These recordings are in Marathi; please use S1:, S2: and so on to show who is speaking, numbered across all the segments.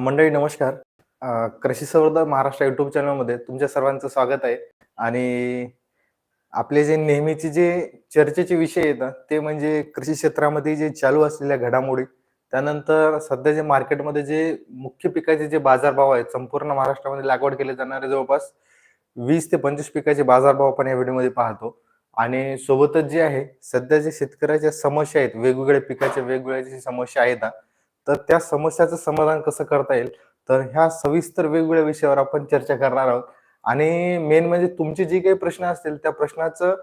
S1: मंडळी नमस्कार. कृषी संवर्धन महाराष्ट्र युट्यूब चॅनलमध्ये तुमच्या सर्वांचं स्वागत आहे. आणि आपले जे नेहमीचे जे चर्चेचे विषय येतात ते म्हणजे कृषी क्षेत्रामध्ये जे चालू असलेल्या घडामोडी त्यानंतर सध्या जे मार्केटमध्ये जे मुख्य पिकाचे जे बाजारभाव आहेत संपूर्ण महाराष्ट्रामध्ये लागवड केले जाणारे जवळपास वीस ते पंचवीस पिकाचे बाजारभाव आपण या व्हिडिओमध्ये पाहतो. आणि सोबतच जे आहे सध्या जे शेतकऱ्याच्या समस्या आहेत वेगवेगळ्या पिकाच्या वेगवेगळ्या जे समस्या आहेत ना, तर त्या समस्याचं समाधान कसं करता येईल? तर ह्या सविस्तर वेगवेगळ्या विषयावर आपण चर्चा करणार आहोत. आणि मेन म्हणजे तुमचे जे काही प्रश्न असतील त्या प्रश्नाचं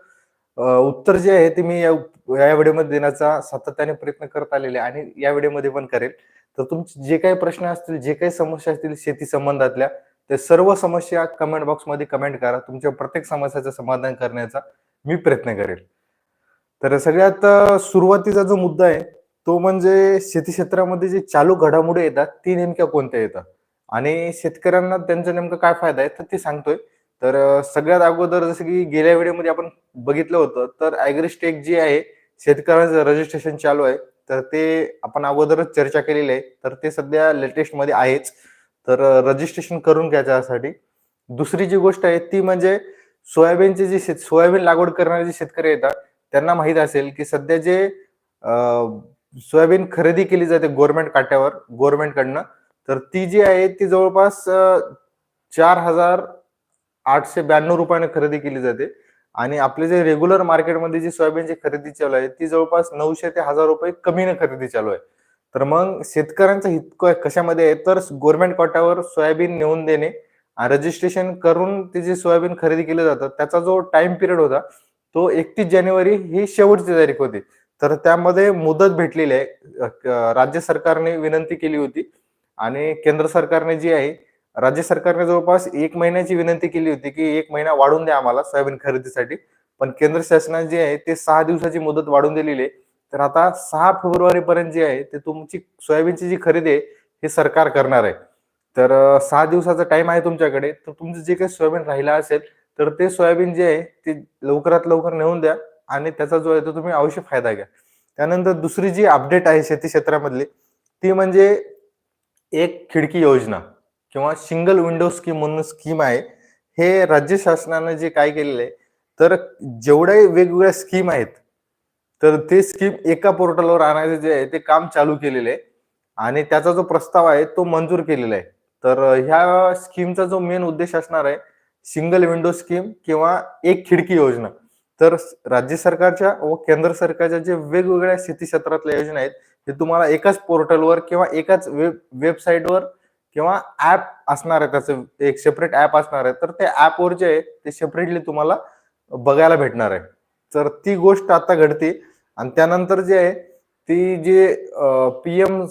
S1: उत्तर जे आहे ते मी या या व्हिडिओमध्ये देण्याचा सातत्याने प्रयत्न करत आलेले आणि या व्हिडिओमध्ये पण करेल. तर तुमचे जे काही प्रश्न असतील जे काही समस्या असतील शेती संबंधातल्या ते सर्व समस्या कमेंट बॉक्समध्ये कमेंट करा. तुमच्या प्रत्येक समस्याचं समाधान करण्याचा मी प्रयत्न करेल. तर सगळ्यात सुरुवातीचा जो मुद्दा आहे तो म्हणजे शेती क्षेत्रामध्ये जे चालू घडामोडी येतात ती नेमक्या कोणत्या येतात? आणि शेतकऱ्यांना त्यांचा नेमका काय फायदा आहे तर ते सांगतोय. तर सगळ्यात अगोदर जसं की गेल्या व्हिडिओमध्ये आपण बघितलं होतं तर ॲग्रिस्टेक जे आहे शेतकऱ्यांचं रजिस्ट्रेशन चालू आहे. तर ते आपण अगोदरच चर्चा केलेली आहे तर ते सध्या लेटेस्टमध्ये आहेच. तर रजिस्ट्रेशन करून घ्या त्यासाठी दुसरी जी गोष्ट आहे ती म्हणजे सोयाबीनचे जे शेत सोयाबीन लागवड करणारे जे शेतकरी येतात त्यांना माहीत असेल की सध्या जे सोयाबीन खरेदी केली जाते गव्हर्नमेंट काट्यावर गव्हर्नमेंट कडनं तर ती जी आहे ती जवळपास चार हजार आठशे ब्याण्णव रुपयाने खरेदी केली जाते. आणि आपले जे रेग्युलर मार्केटमध्ये जी सोयाबीनची खरेदी चालू आहे ती जवळपास नऊशे ते हजार रुपये कमीने खरेदी चालू आहे. तर मग शेतकऱ्यांचं हित कशामध्ये आहे? तर गव्हर्नमेंट कोट्यावर सोयाबीन नेऊन देणे रजिस्ट्रेशन करून ते जे सोयाबीन खरेदी केलं जातं त्याचा जो टाइम पिरियड होता तो एकतीस जानेवारी ही शेवटची तारीख होती. तर त्यामध्ये मुदत भेटलेली आहे. राज्य सरकारने विनंती केली होती आणि केंद्र सरकारने जी आहे राज्य सरकारने जवळपास एक महिन्याची विनंती केली होती की एक महिना वाढून द्या आम्हाला सोयाबीन खरेदीसाठी. पण केंद्र शासनाने जे आहे ते सहा दिवसाची मुदत वाढून दिलेली आहे. तर आता सहा फेब्रुवारी पर्यंत जे आहे ते तुमची सोयाबीनची जी खरेदी आहे हे सरकार करणार आहे. तर सहा दिवसाचा टाइम आहे तुमच्याकडे. तर तुमचं जे काही सोयाबीन राहिलं असेल तर ते सोयाबीन जे आहे ते लवकरात लवकर नेऊन द्या आणि त्याचा जो आहे तो तुम्ही अवश्य फायदा घ्या. त्यानंतर दुसरी जी अपडेट आहे शेती क्षेत्रामधली ती म्हणजे एक खिडकी योजना किंवा सिंगल विंडो स्कीम म्हणून स्कीम आहे. हे राज्य शासनानं जे काय केलेलं आहे तर जेवढ्या वेगवेगळ्या स्कीम आहेत तर ते स्कीम एका पोर्टलवर आणायचं जे आहे ते काम चालू केलेलं आहे. आणि त्याचा जो प्रस्ताव आहे तो मंजूर केलेला आहे. तर ह्या स्कीमचा जो मेन उद्देश असणार आहे सिंगल विंडो स्कीम किंवा एक खिडकी योजना. तर राज्य सरकारच्या व केंद्र सरकारच्या जे वेगवेगळ्या शेती क्षेत्रातल्या योजना आहेत ते तुम्हाला एकाच पोर्टलवर किंवा एकाच वेब वेबसाईटवर किंवा ऍप असणार आहे त्याचं एक सेपरेट ऍप असणार आहे तर त्या ऍपवर जे आहे ते सेपरेटली तुम्हाला बघायला भेटणार आहे. तर ती गोष्ट आता घडते. आणि त्यानंतर जे आहे ती जे पी एम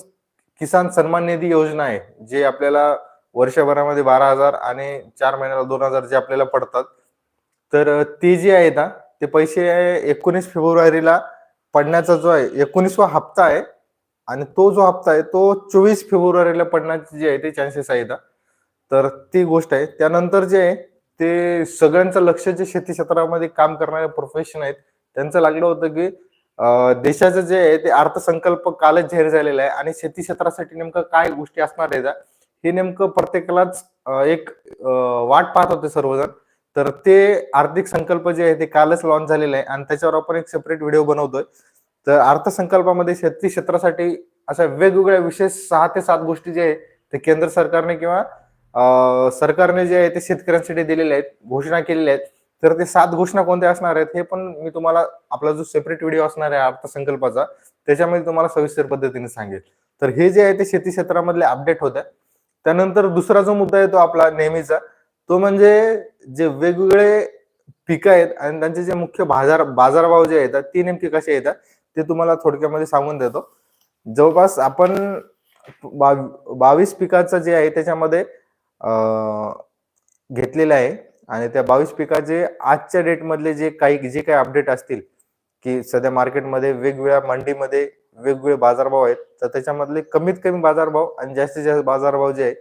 S1: किसान सन्मान निधी योजना आहे जे आपल्याला वर्षभरामध्ये बारा हजार आणि चार महिन्याला दोन हजार जे आपल्याला पडतात. तर ते जे आहे ना ते पैसे एकोणीस फेब्रुवारीला पडण्याचा जो आहे एकोणीसवा हप्ता आहे. आणि तो जो हप्ता आहे तो चोवीस फेब्रुवारीला पडण्याचे जे आहे ते चान्सेस आहे ना तर ती गोष्ट आहे. त्यानंतर जे आहे ते सगळ्यांचं लक्ष जे शेती क्षेत्रामध्ये काम करणारे प्रोफेशन आहेत त्यांचं लागलं होतं की देशाचं जे आहे ते अर्थसंकल्प कालच जाहीर झालेला आहे आणि शेती क्षेत्रासाठी नेमकं काय गोष्टी असणार आहेत हे नेमकं प्रत्येकालाच एक वाट पाहत होते सर्वजण. तर ते आर्थिक संकल्प जे आहे ते कालच लॉन्च झालेलं आहे आणि त्याच्यावर आपण एक सेपरेट व्हिडिओ बनवतोय. तर अर्थसंकल्पामध्ये शेती क्षेत्रासाठी अशा वेगवेगळ्या विशेष सहा ते सात गोष्टी जे आहे ते केंद्र सरकारने किंवा सरकारने जे आहे ते शेतकऱ्यांसाठी दिलेले आहेत घोषणा केलेल्या आहेत. तर ते सात घोषणा कोणत्या असणार आहेत हे पण मी तुम्हाला आपला जो सेपरेट व्हिडिओ असणार आहे अर्थसंकल्पाचा त्याच्यामध्ये तुम्हाला सविस्तर पद्धतीने सांगेल. तर हे जे आहे ते शेती क्षेत्रामधले अपडेट होत्या त्यानंतर दुसरा जो मुद्दा आहे तो आपला नेहमीचा तो म्हणजे जे वेगवेगळे पिकं आहेत आणि त्यांचे जे मुख्य बाजार बाजारभाव जे येतात ते नेमके कसे येतात ते तुम्हाला थोडक्यामध्ये सांगून देतो. जवळपास आपण बावीस पिकाचं जे आहे त्याच्यामध्ये घेतलेलं आहे. आणि त्या बावीस पिकाचे आजच्या डेटमधले जे काही जे काही अपडेट असतील की सध्या मार्केटमध्ये वेगवेगळ्या मंडीमध्ये वेगवेगळे बाजारभाव आहेत तर त्याच्यामधले कमीत कमी बाजारभाव आणि जास्तीत जास्त बाजारभाव जे आहे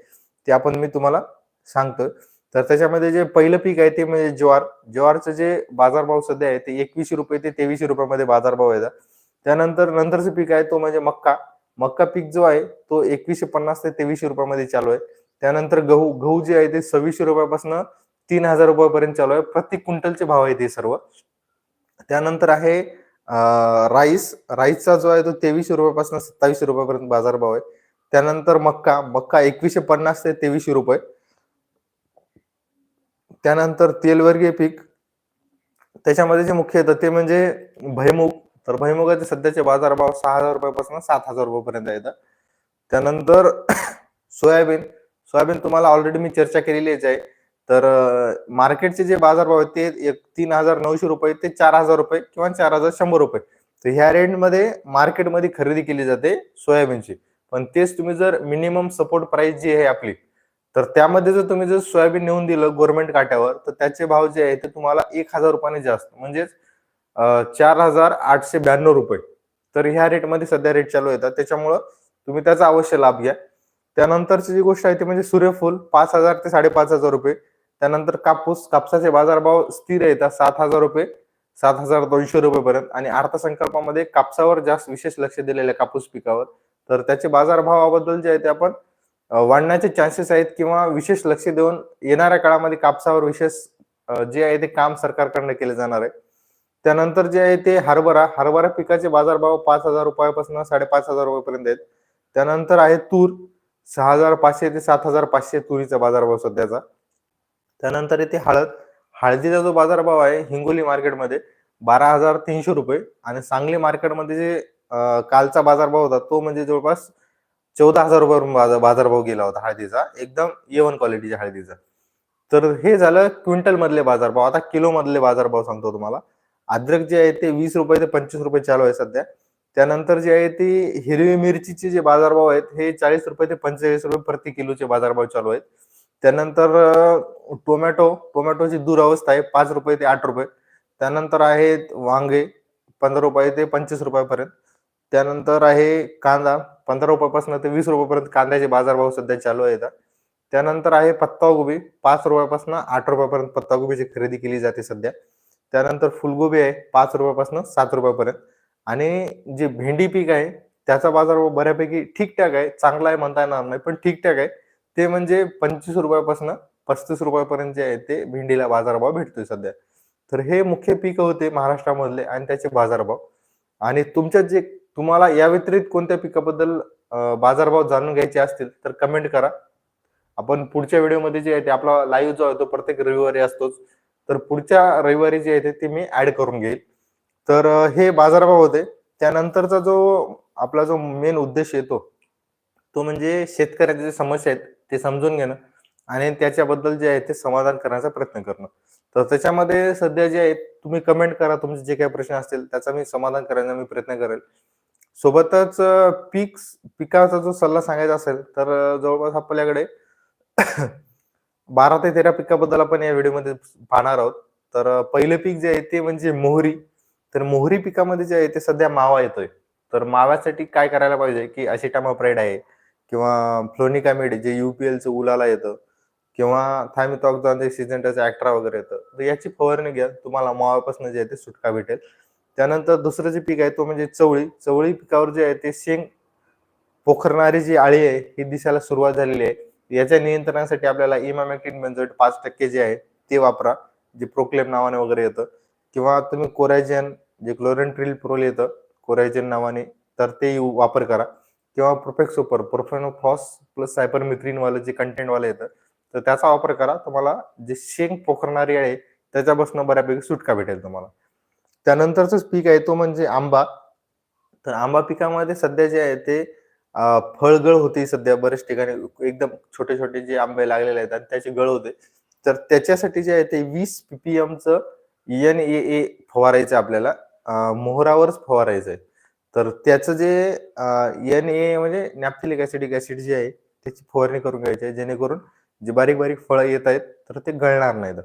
S1: ते आपण मी तुम्हाला सांगतो तर त्याच्यामध्ये जे पहिलं पीक आहे ते म्हणजे ज्वार. ज्वारचं जे बाजारभाव सध्या आहे ते एकवीसशे रुपये ते तेवीसशे रुपयामध्ये बाजारभाव येतात त्यानंतर नंतरचं पीक आहे तो म्हणजे मक्का. मक्का पीक जो आहे तो एकवीसशे पन्नास ते तेवीसशे रुपयामध्ये चालू आहे. त्यानंतर गहू गहू जे आहे ते सव्वीसशे रुपयापासून तीन हजार रुपयापर्यंत चालू आहे. प्रत्येक क्विंटलचे भाव आहे ते सर्व. त्यानंतर आहे राईस. राईसचा जो आहे तो तेवीसशे रुपयापासून सत्तावीसशे रुपयापर्यंत बाजारभाव आहे. त्यानंतर मक्का. मक्का एकवीसशे पन्नास ते तेवीसशे रुपये. त्यानंतर तेलवर्गीय पीक. त्याच्यामध्ये जे मुख्य येतं ते म्हणजे भैमुग. तर भैमुगाचे सध्याचे बाजारभाव सहा हजार रुपयापासून सात हजार रुपयापर्यंत येतात त्यानंतर सोयाबीन. सोयाबीन तुम्हाला ऑलरेडी मी चर्चा केलेलीच आहे. तर मार्केटचे जे बाजारभाव आहेत ते एक तीन हजार नऊशे रुपये ते चार हजार रुपये किंवा चार हजार शंभर रुपये. तर ह्या रेंजमध्ये मार्केटमध्ये खरेदी केली जाते सोयाबीनची. पण तेच तुम्ही जर मिनिमम सपोर्ट प्राइस जी आहे आपली तर त्यामध्ये जर तुम्ही जर सोयाबीन नेऊन दिलं गव्हर्नमेंट काट्यावर तर त्याचे भाव जे आहे ते तुम्हाला एक हजार रुपयाने जास्त. म्हणजेच चार हजार आठशे ब्याण्णव रुपये. तर ह्या रेटमध्ये सध्या रेट चालू येतात. त्याच्यामुळं तुम्ही त्याचा अवश्य लाभ घ्या. त्यानंतरची जी गोष्ट आहे ती म्हणजे सूर्यफूल पाच हजार ते साडेपाच हजार रुपये. त्यानंतर कापूस कापसाचे बाजारभाव स्थिर येतात सात हजार रुपये सात हजार दोनशे रुपये पर्यंत आणि अर्थसंकल्पामध्ये कापसावर जास्त विशेष लक्ष दिलेले कापूस पिकावर. तर त्याचे बाजारभावाबद्दल जे आहे ते आपण वाढण्याचे चान्सेस आहेत किंवा विशेष लक्ष देऊन येणाऱ्या काळामध्ये कापसावर विशेष जे आहे ते काम सरकारकडनं केले जाणार आहे. त्यानंतर जे आहे ते हरभरा हरभरा पिकाचे बाजारभाव पाच हजार रुपयापासून साडेपाच हजार रुपयापर्यंत आहेत. त्यानंतर आहे तूर सहा हजार पाचशे ते सात हजार पाचशे तुरीचा बाजारभाव सध्याचा. त्यानंतर येते हळद. हळदीचा जो बाजारभाव आहे हिंगोली मार्केटमध्ये बारा हजार तीनशे रुपये. आणि सांगली मार्केटमध्ये जे कालचा बाजारभाव होता तो म्हणजे जवळपास चौदा हजार रुपये बाजारभाव गेला होता हळदीचा. एकदम येवन क्वालिटीच्या हळदीचा. तर हे झालं क्विंटल मधले बाजारभाव. आता किलो मधले बाजारभाव सांगतो तुम्हाला. अद्रक जे आहे ते वीस रुपये ते पंचवीस रुपये चालू आहे सध्या. त्यानंतर जे आहे ती हिरवी मिरचीचे जे बाजारभाव आहेत हे चाळीस रुपये ते पंचेचाळीस रुपये प्रति किलोचे बाजारभाव चालू आहेत. त्यानंतर टोमॅटो टोमॅटोची दुरावस्था आहे पाच रुपये ते आठ रुपये. त्यानंतर आहेत वांगे पंधरा रुपये ते पंचवीस रुपयापर्यंत. त्यानंतर आहे कांदा पंधरा रुपयापासून ते वीस रुपयापर्यंत कांद्याचे बाजारभाव सध्या चालू आहेत त्यानंतर आहे पत्तागोबी पाच रुपयापासून आठ रुपयापर्यंत पत्तागोबीची खरेदी केली जाते सध्या. त्यानंतर फुलगोबी आहे पाच रुपयापासून सात रुपयापर्यंत. आणि जे भेंडी पीक आहे त्याचा बाजारभाव बऱ्यापैकी ठीकठाक आहे चांगला आहे म्हणता येणार नाही पण ठीकठाक आहे. ते म्हणजे पंचवीस रुपयापासून पस्तीस रुपयापर्यंत जे आहे ते भेंडीला बाजारभाव भेटतोय सध्या. तर हे मुख्य पीक होते महाराष्ट्रामधले आणि त्याचे बाजारभाव. आणि तुमच्या जे तुम्हाला या व्यतिरिक्त कोणत्या पिकाबद्दल बाजारभाव जाणून घ्यायचे असतील तर कमेंट करा. आपण पुढच्या व्हिडिओमध्ये जे आहे ते आपला लाईव्ह जो आहे तो प्रत्येक रविवारी असतोच. तर पुढच्या रविवारी जे आहे ते मी ऍड करून घेईल. तर हे बाजारभाव होते. त्यानंतरचा जो आपला जो मेन उद्देश येतो तो म्हणजे शेतकऱ्याच्या समस्या आहेत ते समजून घेणं आणि त्याच्याबद्दल जे आहे ते समाधान करण्याचा प्रयत्न करणं. तर त्याच्यामध्ये सध्या जे आहे तुम्ही कमेंट करा तुमचे जे काही प्रश्न असतील त्याचा मी समाधान करण्याचा मी प्रयत्न करेल. सोबतच पीक पिकाचा जो सल्ला सांगायचा असेल तर जवळपास आपल्याकडे बारा ते तेरा पिकाबद्दल आपण या व्हिडिओमध्ये पाहणार आहोत. तर पहिले पीक जे आहे ते म्हणजे मोहरी. तर मोहरी पिकामध्ये जे आहे ते सध्या मावा येतोय. तर माव्यासाठी काय करायला पाहिजे की असिटामाप्राईड आहे किंवा फ्लोनिकामिड जे युपीएलचं उलाला येतं किंवा थायमिथॉक्झॉन जे सिजेंटाचं ऍक्ट्रा वगैरे येतं तर याची फवारणी घ्या. तुम्हाला मावापासून जे आहे ते सुटका भेटेल. त्यानंतर दुसरं जे पीक आहे तो म्हणजे चवळी. चवळी पिकावर जे आहे ते शेंग पोखरणारी जी आळी आहे ही दिसायला सुरुवात झालेली आहे. याच्या नियंत्रणासाठी आपल्याला इमामॅक्टिन बेंझोएट पाच टक्के जे आहे ते वापरा. जे प्रोक्लेम नावाने वगैरे येतं. किंवा तुम्ही कोरायजन जे क्लोरेंट्रिल प्रोल येतं कोरायजन नावाने तर ते वापर करा. किंवा Profex super profenofos plus cypermethrin वालं जे कंटेंटवाले येतं तर त्याचा वापर करा. तुम्हाला जे शेंग पोखरणारी आहे त्याच्यापासून बऱ्यापैकी सुटका भेटेल तुम्हाला. त्यानंतरच पीक आहे तो म्हणजे आंबा. तर आंबा पिकामध्ये सध्या जे आहे ते फळगळ होते सध्या बरेच ठिकाणी. एकदम छोटे छोटे जे आंबे लागलेले आहेत आणि त्याचे गळ होते. तर त्याच्यासाठी जे आहे ते वीस पीपीएमचं एन ए ए फवारायचं आपल्याला. मोहरावरच फवारायचं आहे. तर त्याचं जे एन ए म्हणजे नॅप्थिलिक ऍसिडिक ऍसिड जे आहे त्याची फवारणी करून घ्यायची आहे जेणेकरून जे बारीक बारीक फळं येत आहेत तर ते गळणार नाहीत.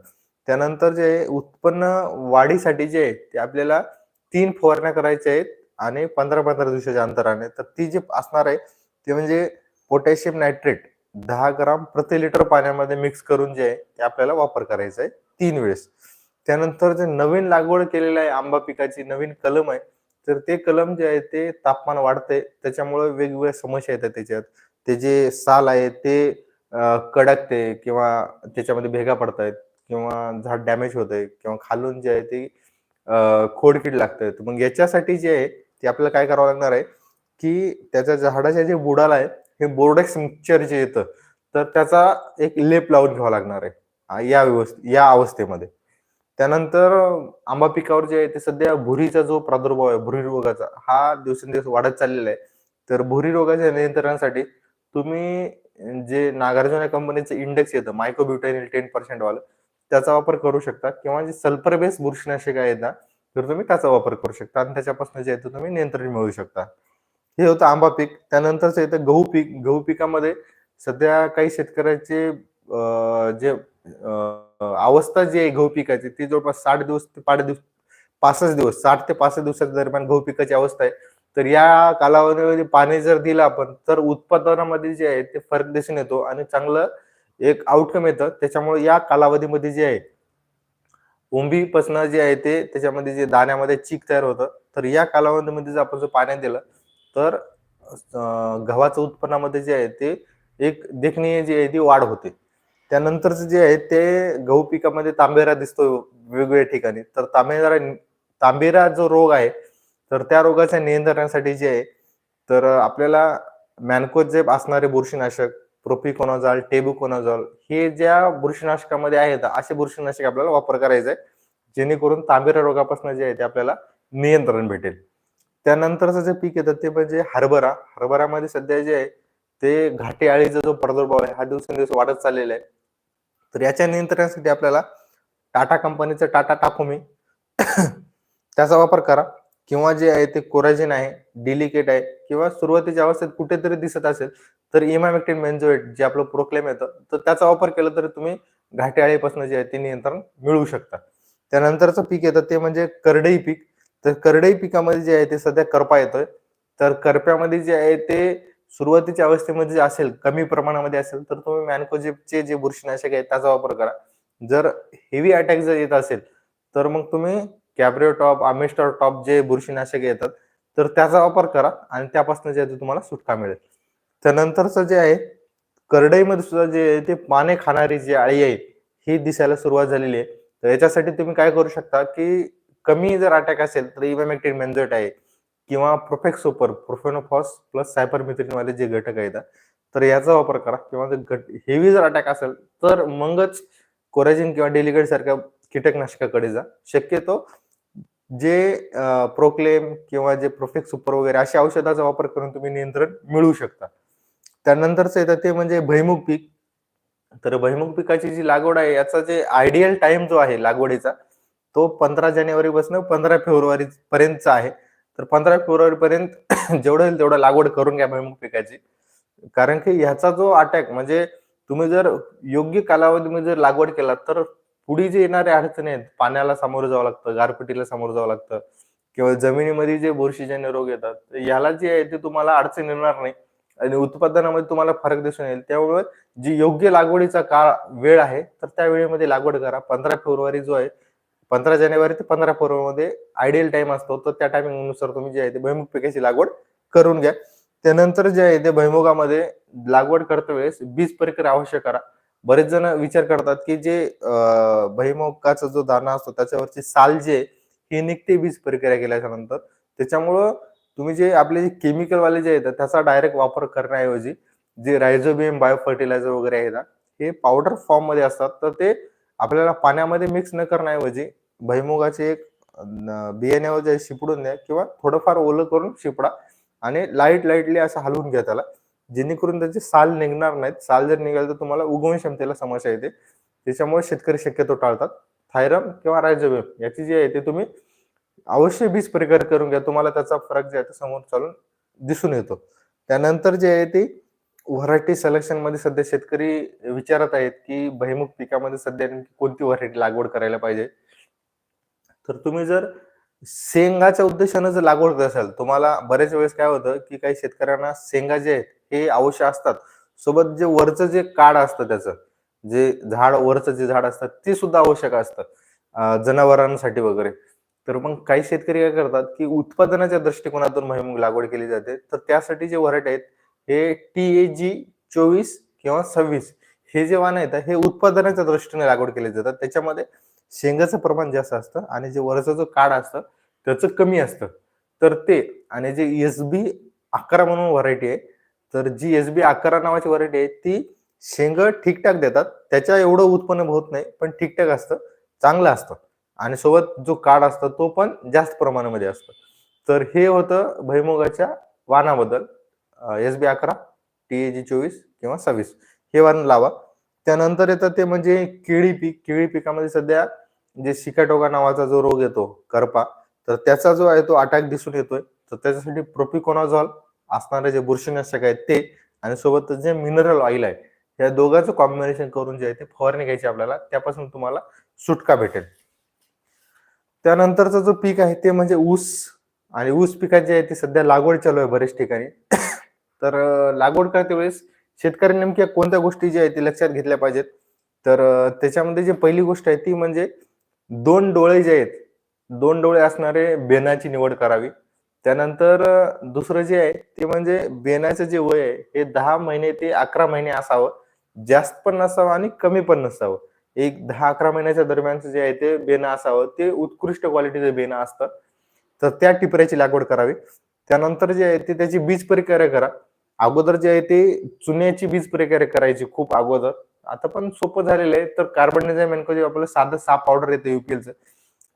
S1: त्यानंतर जे उत्पन्न वाढीसाठी जे आहे ते आपल्याला तीन फवारण्या करायच्या आहेत आणि पंधरा पंधरा दिवसाच्या अंतराने. तर ती जी असणार आहे ते म्हणजे पोटॅशियम नायट्रेट दहा ग्राम प्रति लिटर पाण्यामध्ये मिक्स करून जे आहे ते आपल्याला वापर करायचा आहे तीन वेळेस. त्यानंतर जे नवीन लागवड केलेलं आहे आंबा पिकाची नवीन कलम आहे तर ते कलम जे आहे ते तापमान वाढतंय. त्याच्यामुळे वेगवेगळ्या समस्या येतात त्याच्यात. ते जे साल आहे ते कडकते किंवा त्याच्यामध्ये भेगा पडतायत किंवा झाड डॅमेज होतंय किंवा खालून जे आहे ते खोडकीड लागतंय. मग याच्यासाठी जे आहे ते आपल्याला काय करावं लागणार आहे की त्याच्या झाडाच्या जे बुडाला आहे हे बोर्डेक्स मिक्सचर जे येतं तर त्याचा एक लेप लावून घ्यावा लागणार आहे. या व्यवस्थ या अवस्थेमध्ये. त्यानंतर आंबा पिकावर जे आहे ते सध्या भुरीचा जो प्रादुर्भाव आहे भुरी रोगाचा हा दिवसेंदिवस वाढत चाललेला आहे. तर भुरी रोगाच्या नियंत्रणासाठी तुम्ही जे नागार्जुन या कंपनीचं इंडेक्स येतं मायक्रोब्युटानिल टेन पर्सेंट वालं त्याचा वापर करू शकता. किंवा जे सल्फर बेस बुरशीनाशक आहेत ना तर तुम्ही त्याचा वापर करू शकता. आणि त्याच्यापासून जे आहे ते तुम्ही नियंत्रण मिळवू शकता. हे होतं आंबा पीक. त्यानंतरच येतं गहू पीक. गहू पिकामध्ये सध्या काही शेतकऱ्याचे जे अवस्था जी आहे गहू पिकाची ती जवळपास साठ दिवस ते पाच दिवस पासष्ट दिवस साठ ते पासष्ट दिवसाच्या दरम्यान गहू पिकाची अवस्था आहे. तर या कालावधीमध्ये पाणी जर दिलं आपण तर उत्पादनामध्ये जे आहे ते फरक दिसून येतो आणि चांगलं एक आउटकम येतं. त्याच्यामुळे या कालावधीमध्ये जे आहे उंबीपासनं जे आहे ते त्याच्यामध्ये जे दाण्यामध्ये चीक तयार होतं. तर या कालावधीमध्ये जर आपण जर पाण्यात दिलं तर गव्हाचं उत्पन्नामध्ये जे आहे ते एक देखणीय जी आहे ती वाढ होते. त्यानंतरच जे आहे ते गहू पिकामध्ये तांबेरा दिसतो वेगवेगळ्या ठिकाणी. तर तांबेरा तांबेरा जो रोग आहे तर त्या रोगाच्या नियंत्रणासाठी जे आहे तर आपल्याला मॅनकोजेब असणारे बुरशीनाशक प्रोपिकोनाझॉल टेबुकोनाझॉल हे ज्या बुरशीनाशकामध्ये आहेत असे बुरशीनाशक आपल्याला वापर करायचा आहे जेणेकरून तांबेरा रोगापासून जे आहे ते आपल्याला नियंत्रण भेटेल. त्यानंतरचं जे पीक येतं ते म्हणजे हरभरा. हरभऱ्यामध्ये सध्या जे आहे ते घाटे आळीचा जो प्रादुर्भाव आहे हा दिवसेंदिवस वाढत चाललेला आहे. तर याच्या नियंत्रणासाठी आपल्याला टाटा कंपनीचं टाटा टाकोमी त्याचा वापर करा. किंवा जे आहे ते कोराजिन आहे डिलिकेट आहे किंवा सुरुवातीच्या अवस्थेत कुठेतरी दिसत असेल तर इमामेक्टिन मेन्झोएट जे आपलं प्रोक्लेम येतं तर त्याचा वापर केला तर तुम्ही घाटे आळीपासून जे आहे ते नियंत्रण मिळवू शकता. त्यानंतरचं पीक येतं ते म्हणजे करडई पीक. तर करडई पिकामध्ये जे आहे ते सध्या करपा येतोय. तर करप्यामध्ये जे आहे ते सुरुवातीच्या अवस्थेमध्ये जे असेल कमी प्रमाणामध्ये असेल तर तुम्ही मॅनकोजेबचे जे बुरशीनाशक आहे त्याचा वापर करा. जर हेवी अटॅक जर येत असेल तर मग तुम्ही कॅब्रिओ टॉप आमेस्टर टॉप जे बुरशीनाशक येतात तर त्याचा वापर करा आणि त्यापासून जे आहे तुम्हाला सुटका मिळेल. त्यानंतरचं जे आहे करडईमध्ये सुद्धा जे आहे ते पाने खाणारी जी आळी आहे ही दिसायला सुरुवात झालेली आहे. तर याच्यासाठी तुम्ही काय करू शकता की कमी जर अटॅक असेल तर इव्हॅमेक्टिन मेन्झोट आहे. किंवा Profex super profenofos plus cypermethrin वाले जे घटक आहेत तर याचा वापर करा. किंवा घट हेवी जर अटॅक असेल तर मगच कोराजिन किंवा डेलिगेट सारख्या कीटकनाशकाकडे जा. शक्यतो जे प्रोक्लेम किंवा जे प्रोफेक्स सुपर वगैरे अशा औषधाचा वापर करून तुम्ही नियंत्रण मिळवू शकता. त्यानंतरच येतं ते म्हणजे भैमुख पीक. तर भैमुख पिकाची जी लागवड आहे याचा जे आयडियल टाइम जो आहे लागवडीचा तो पंधरा जानेवारी पासून पंधरा फेब्रुवारी पर्यंतचा आहे. तर पंधरा फेब्रुवारीपर्यंत जेवढं होईल तेवढं लागवड करून घ्या भुईमुग पिकाची. कारण की ह्याचा जो अटॅक म्हणजे तुम्ही जर योग्य कालावधीमध्ये जर लागवड केला तर पुढे जे येणारे अडचणी आहेत पाण्याला सामोरं जावं लागतं गारपिटीला सामोरं जावं लागतं किंवा जमिनीमध्ये जे बुरशीजन्य रोग येतात याला जे आहे ते तुम्हाला अडचण येणार नाही. आणि उत्पादनामध्ये तुम्हाला फरक दिसून येईल. त्यामुळे जी योग्य लागवडीचा काळ वेळ आहे तर त्या वेळेमध्ये लागवड करा. पंधरा फेब्रुवारी जो आहे पंधरा जानेवारी ते पंधरा फेब्रुवारीमध्ये आयडियल टाइम असतो. तर त्या टायमिंगनुसार तुम्ही जे आहे ते भैमुख पिकाची लागवड करून घ्या. त्यानंतर जे आहे ते भैमुगामध्ये लागवड करते वेळेस बीज प्रक्रिया अवश्य करा. बरेच जण विचार करतात की जे भैमुगाचा जो दाना असतो त्याच्यावरची साल जे हे निघते बीज प्रक्रिया केल्याच्यानंतर त्याच्यामुळं तुम्ही जे आपले जे केमिकल वाले जे येतात त्याचा डायरेक्ट वापर करण्याऐवजी जे रायझोबियम बायो फर्टिलायझर वगैरे आहेत हे पावडर फॉर्ममध्ये असतात. तर ते आपल्याला पाण्यामध्ये मिक्स न करण्याऐवजी भैमुगाचे एक बियाण्यावर जे शिपडून द्या किंवा थोडंफार ओलं करून शिपडा आणि लाइट लाईटली असं हलवून घ्या त्याला जेणेकरून त्याची साल निघणार नाहीत. साल जर निघाल तर तुम्हाला उगवण क्षमतेला समस्या येते. त्याच्यामुळे शेतकरी शक्यतो टाळतात. थायरम किंवा रायझोबियम याची जी आहे ते तुम्ही अवश्य बीज प्रकार करून घ्या. तुम्हाला त्याचा फरक जे आहे ते समोर चालून दिसून येतो. त्यानंतर जे आहे ते व्हरायटी सिलेक्शनमध्ये सध्या शेतकरी विचारत आहेत की भैमुख पिकामध्ये सध्या कोणती व्हरायटी लागवड करायला पाहिजे? तर तुम्ही जर शेंगाच्या उद्देशानं जर लागवड करत असाल तुम्हाला बऱ्याच वेळेस काय होतं की काही शेतकऱ्यांना शेंगा जे आहेत हे अवश्य असतात. सोबत जे वरचं जे काड असतं त्याचं जे झाड वरचं जे झाड असतं ते सुद्धा आवश्यक असतं जनावरांसाठी वगैरे. तर मग काही शेतकरी काय करतात की उत्पादनाच्या दृष्टिकोनातून भुईमुग लागवड केली जाते. तर त्यासाठी जे व्हरायटी आहेत हे टी ए जी चोवीस किंवा सव्वीस हे जे वाण आहेत हे उत्पादनाच्या दृष्टीने लागवड केले जातात. त्याच्यामध्ये शेंगाचं प्रमाण जास्त असतं आणि जे वरचं जो काड असतं त्याचं कमी असतं. तर ते आणि जे एस बी अकरा म्हणून व्हरायटी आहे तर जी एस बी अकरा नावाची व्हरायटी आहे ती शेंग ठीकठाक देतात. त्याच्या एवढं उत्पन्न होत नाही पण ठीकठाक असतं चांगलं असतं. आणि सोबत जो काड असतो तो पण जास्त प्रमाणामध्ये असतो. तर हे होतं भैमुगाच्या वाणाबद्दल. एस बी अकरा टी ए जी चोवीस किंवा सव्वीस. हे वाण लावा. त्यानंतर येतं ते म्हणजे केळी पीक. केळी पिकामध्ये सध्या जे शिकाटोगा नावाचा जो रोग येतो करपा तर त्याचा जो आहे तो अटॅक दिसून येतोय. तर त्याच्यासाठी प्रोपिकोनाझॉल असणारे जे बुरशीनाशक आहेत ते आणि सोबत जे मिनरल ऑइल आहे या दोघांचं कॉम्बिनेशन करून जे आहे ते फवारणी घ्यायची आपल्याला. त्यापासून तुम्हाला सुटका भेटेल. त्यानंतरचं जो पीक आहे ते म्हणजे ऊस आणि ऊस पिकाचे आहे ती सध्या लागवड चालू आहे बरेच ठिकाणी. तर लागवड करते वेळेस शेतकरी नेमक्या कोणत्या गोष्टी ज्या आहेत ते लक्षात घेतल्या पाहिजेत? तर त्याच्यामध्ये जी पहिली गोष्ट आहे ती म्हणजे दोन डोळे जे आहेत दोन डोळे असणारे बेनाची निवड करावी. त्यानंतर दुसरं जे आहे ते म्हणजे बेनाचं जे वय आहे हे दहा महिने ते अकरा महिने असावं. जास्त पण नसावं आणि कमी पण नसावं. एक दहा अकरा महिन्याच्या दरम्यानचं जे आहे ते बेना असावं. ते उत्कृष्ट क्वालिटीचं बेना असतं. तर त्या टिपऱ्याची लागवड करावी. त्यानंतर जे आहे ते त्याची बीज प्रक्रिया करा. अगोदर जे आहे ते चुन्याची बीज प्रक्रिया करायची खूप अगोदर. आता पण सोपं झालेलं आहे. तर कार्बन जे आपलं साधं साप पावडर येतं युपीएलचं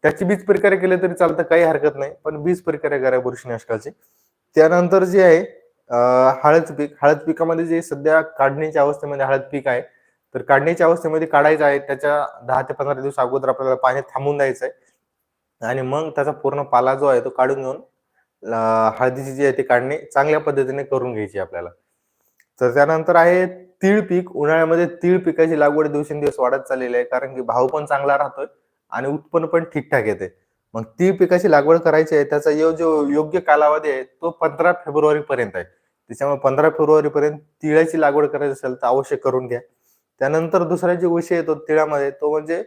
S1: त्याची बीज प्रक्रिया केली तरी चालतं काही हरकत नाही. पण बीज प्रक्रिया करा बुरशीनाशकाची त्यानंतर जे आहे हळद पीक. हळद पिकामध्ये जे सध्या काढणीच्या अवस्थेमध्ये हळद पीक आहे. तर काढणीच्या अवस्थेमध्ये काढायचं आहे. त्याच्या दहा ते पंधरा दिवस अगोदर आपल्याला पाणी थांबून द्यायचं आहे. आणि मग त्याचा पूर्ण पाला जो आहे तो काढून घेऊन हळदीची जी आहे ती काढणी चांगल्या पद्धतीने करून घ्यायची आपल्याला. तर त्यानंतर आहे तीळ पीक. उन्हाळ्यामध्ये तीळ पिकाची लागवड दिवसेंदिवस वाढत चाललेली आहे कारण की भाव पण चांगला राहतोय आणि उत्पन्न पण ठीकठाक येते. मग तीळ पिकाची लागवड करायची आहे त्याचा जो योग्य कालावधी आहे तो पंधरा फेब्रुवारी पर्यंत आहे. त्याच्यामुळे पंधरा फेब्रुवारी पर्यंत तिळाची लागवड करायची असेल तर अवश्य करून घ्या. त्यानंतर दुसरा जो विषय येतो तिळामध्ये तो म्हणजे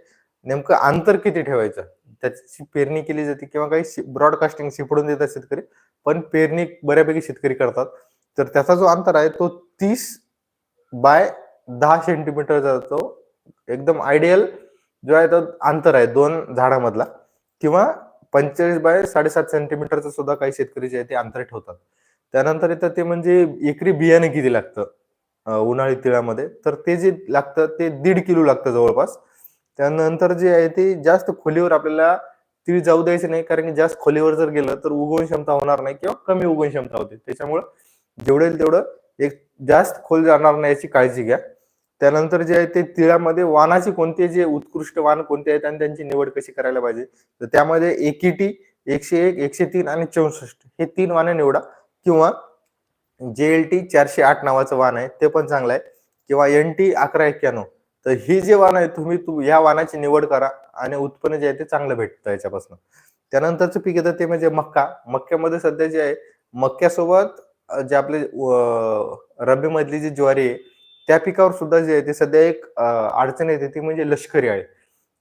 S1: नेमकं अंतर किती ठेवायचं? त्याची पेरणी केली जाते किंवा काही ब्रॉडकास्टिंग शिपडून देतात शेतकरी पण पेरणी बऱ्यापैकी शेतकरी करतात. तर त्याचा जो अंतर आहे तो तीस बाय दहा सेंटीमीटरचा तो एकदम आयडियल जो आहे तो अंतर आहे दोन झाडामधला. किंवा पंचेचाळीस बाय साडेसात सेंटीमीटरचं सुद्धा काही शेतकरी जे आहे ते अंतर ठेवतात. त्यानंतर येतं ते म्हणजे एकरी बियाणे किती लागतं? उन्हाळी तिळामध्ये. तर ते जे लागतं ते दीड किलो लागतं जवळपास. त्यानंतर जे आहे ते जास्त खोलीवर आपल्याला तीळ जाऊ द्यायची नाही कारण की जास्त खोलीवर जर गेलं तर उगवण क्षमता होणार नाही किंवा कमी उगवण क्षमता होते. त्याच्यामुळं जेवढे तेवढं एक जास्त खोल जाणार नाही याची काळजी घ्या. त्यानंतर जे आहे ते तिळामध्ये वानाची कोणते जे उत्कृष्ट वाण कोणते आहेत आणि त्यांची निवड कशी करायला पाहिजे? तर त्यामध्ये एकीटी एकशे एक एकशे तीन आणि चौसष्ट हे तीन वाणे निवडा. किंवा जे एल टी चारशे आठ नावाचं वाण आहे ते पण चांगलं आहे. किंवा एन टी अकरा एक्क्याण्णव. तर ही जे वाण आहे तुम्ही तू या वाणाची निवड करा आणि उत्पन्न जे आहे ते चांगलं भेटतं याच्यापासून. त्यानंतरचं पीक येतं ते म्हणजे मक्का. मक्क्यामध्ये सध्या जे आहे मक्क्यासोबत जे आपले रब्बीमधली जी ज्वारी आहे त्या पिकावर सुद्धा जे आहे ते सध्या एक अडचण येते ती म्हणजे लष्करी आळी.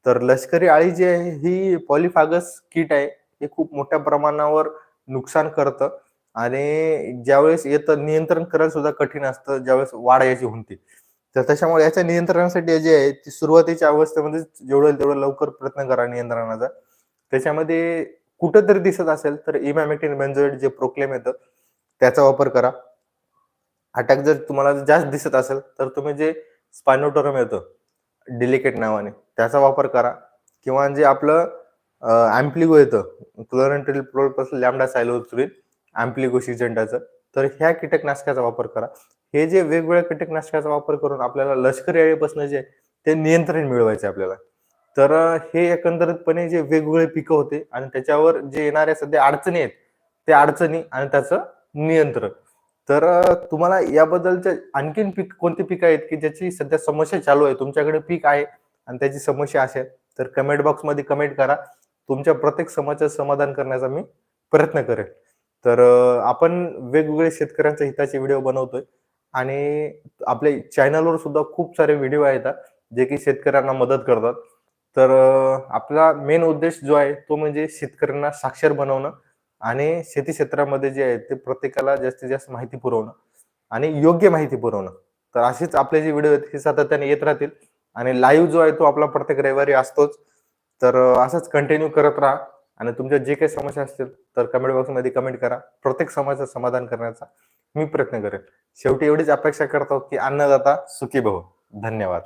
S1: तर लष्करी आळी जी आहे ही पॉलिफागस किट आहे हे खूप मोठ्या प्रमाणावर नुकसान करतं आणि ज्यावेळेस येतं नियंत्रण करायला सुद्धा कठीण असतं ज्यावेळेस वाढ याची होती तर त्याच्यामुळे याच्या नियंत्रणासाठी जे आहे ती सुरुवातीच्या अवस्थेमध्ये जेवढं तेवढं लवकर प्रयत्न करा नियंत्रणाचा. त्याच्यामध्ये कुठंतरी दिसत असेल तर इमॅमेटिन बेन्झोइड जे प्रोक्लेम येतं त्याचा वापर करा. अटॅक जर तुम्हाला जास्त दिसत असेल तर तुम्ही जे स्पायनोटोरम येतं डिलिकेट नावाने त्याचा वापर करा. किंवा जे आपलं अँप्लिगो येतं क्लोरेंट्रिल प्लस लॅमडा सायलोत्रिन अँप्लिगो सिजंटाचं तर ह्या कीटकनाशकाचा वापर करा. हे जे वेगवेगळ्या कीटकनाशकाचा वापर करून आपल्याला लष्करी अळीपासून जे ते नियंत्रण मिळवायचे आपल्याला. तर हे एकंदरीतपणे जे वेगवेगळे पिकं होते आणि त्याच्यावर जे येणाऱ्या सध्या अडचणी आहेत त्या अडचणी आणि त्याचं नियंत्रण. तर तुम्हाला याबद्दलच्या आणखीन पीक कोणती पिकं आहेत की ज्याची सध्या समस्या चालू आहे? तुमच्याकडे पीक आहे आणि त्याची समस्या असेल तर कमेंट बॉक्समध्ये कमेंट करा. तुमच्या प्रत्येक समस्याचं समाधान करण्याचा मी प्रयत्न करेल तर आपण वेगवेगळे शेतकऱ्यांच्या हिताचे व्हिडिओ बनवतोय. आणि आपल्या चॅनलवर सुद्धा खूप सारे व्हिडिओ आहेत जे की शेतकऱ्यांना मदत करतात. तर आपला मेन उद्देश जो आहे तो म्हणजे शेतकऱ्यांना साक्षर बनवणं आणि शेती क्षेत्रामध्ये जे आहे ते प्रत्येकाला जास्तीत जास्त माहिती पुरवणं आणि योग्य माहिती पुरवणं. तर असेच आपले जे व्हिडिओ आहेत हे सातत्याने येत राहतील आणि लाईव्ह जो आहे तो आपला प्रत्येक रविवारी असतोच. तर असंच कंटिन्यू करत राहा आणि तुमच्या जे काही समस्या असतील तर कमेंट बॉक्समध्ये कमेंट करा. प्रत्येक समस्या समाधान करण्याचा मी प्रयत्न करेन. शेवटी एवढीच अपेक्षा करतो की अन्नदाता सुखी भाऊ. धन्यवाद.